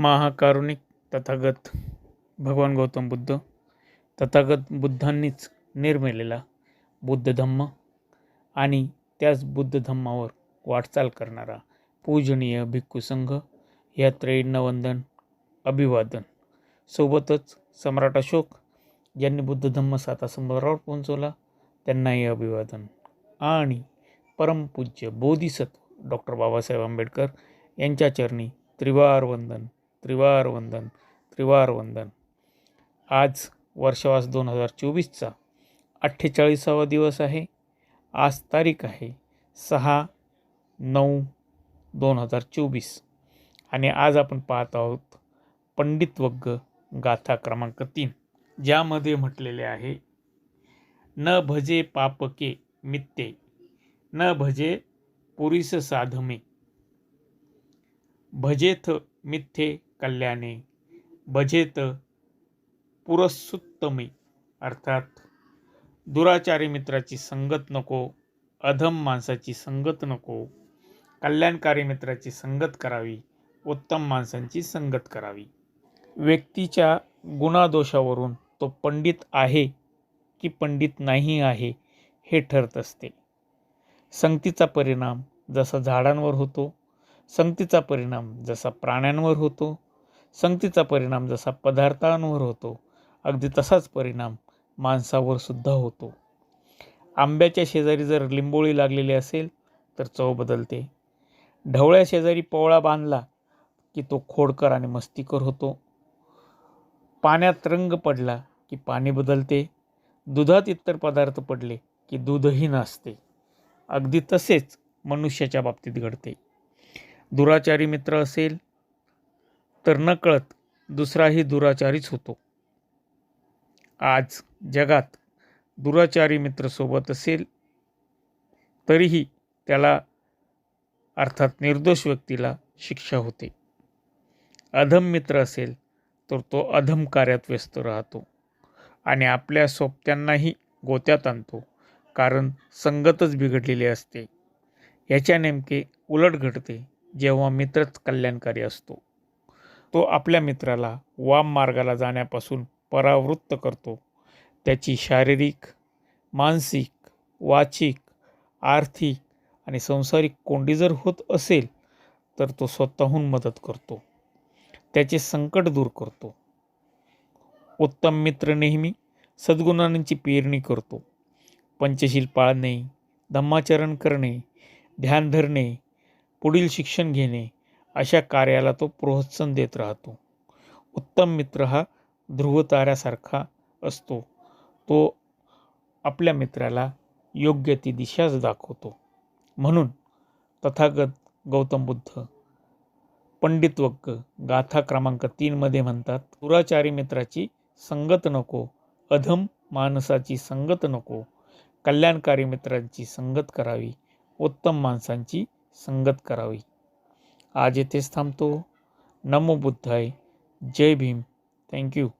महाकारुणिक तथागत भगवान गौतम बुद्ध. तथागत बुद्धांनीच निर्मिलेला बुद्ध धम्म आणि त्याच बुद्ध धम्मावर वाटचाल करणारा पूजनीय भिक्खू संघ या अभिवादन. सोबतच सम्राट अशोक ज्यांनी बुद्ध धम्म साता संभारावर पोहोचवला. त्यांनाही अभिवादन. आणि परमपूज्य बोधिसत्व डॉक्टर बाबासाहेब आंबेडकर यांच्या चरणी त्रिवार वंदन त्रिवार वंदन त्रिवार वंदन आज वर्षवास दोन हजार चोवीसचा अठ्ठेचाळीसावा दिवस आहे. आज तारीख आहे सहा नऊ दोन हजार चोवीस. आणि आज आपण पाहत आहोत पंडितवग्ग गाथा क्रमांक तीन ज्यामध्ये म्हटलेले आहे न भजे पापके मित्ते न भजे पुरीस साधमे. भजेथ मिथ्ये कल्याणे भजेत पुरस्सुत्तमे अर्थात दुराचारी मित्राची संगत नको अधम माणसाची संगत नको कल्याणकारी मित्राची संगत करावी उत्तम माणसांची संगत करावी. व्यक्तीच्या गुणादोषावरून तो पंडित आहे की पंडित नाही आहे हे ठरत असते. संगतीचा परिणाम जसा झाडांवर होतो संगतीचा परिणाम जसा प्राण्यांवर होतो संगतीचा परिणाम जसा पदार्थांवर होतो अगदी तसाच परिणाम माणसावर सुद्धा होतो. आंब्याच्या शेजारी जर लिंबोळी लागलेली असेल तर चव बदलते. ढवळ्या शेजारी पोवळा बांधला की तो खोडकर आणि मस्तीकर होतो. पाण्यात रंग पडला की पाणी बदलते. दुधात इतर पदार्थ पडले की दूधही नसते. अगदी तसेच मनुष्याच्या बाबतीत घडते. दुराचारी मित्र असेल तर नकळत दुसराही दुराचारीच होतो. आज जगात दुराचारी मित्र सोबत असेल तरीही त्याला अर्थात निर्दोष व्यक्तीला शिक्षा होते. अधम मित्र असेल तर तो अधम कार्यात व्यस्त राहतो आणि आपल्या सोबत्यांनाही गोत्यात आणतो कारण संगतच बिघडलेली असते. याच्या नेमके उलट घडते जेव्हा मित्रच कल्याणकारी असतो. तो आपल्या मित्राला वाम मार्गाला जाण्यापासून परावृत्त करतो. त्याची शारीरिक मानसिक वाचिक आर्थिक आणि संसारिक कोंडी जर होत असेल तर तो स्वतःहून मदत करतो. त्याचे संकट दूर करतो. उत्तम मित्र नेहमी सद्गुणांची पेरणी करतो. पंचशील पाळणे धम्माचरण करणे ध्यान धरणे पुढील शिक्षण घेणे अशा कार्याला तो प्रोत्साहन देत राहतो. उत्तम मित्र हा ध्रुवताऱ्यासारखा असतो. तो आपल्या मित्राला योग्य ती दिशाच दाखवतो. म्हणून तथागत गौतम बुद्ध पंडित वक्क गाथा क्रमांक तीनमध्ये म्हणतात दुराचारी मित्राची संगत नको अधम माणसाची संगत नको कल्याणकारी मित्रांची संगत करावी उत्तम माणसांची संगत करावी. આજે તે સ્થામતો નમો બુદ્ધાય. જય ભીમ. Thank you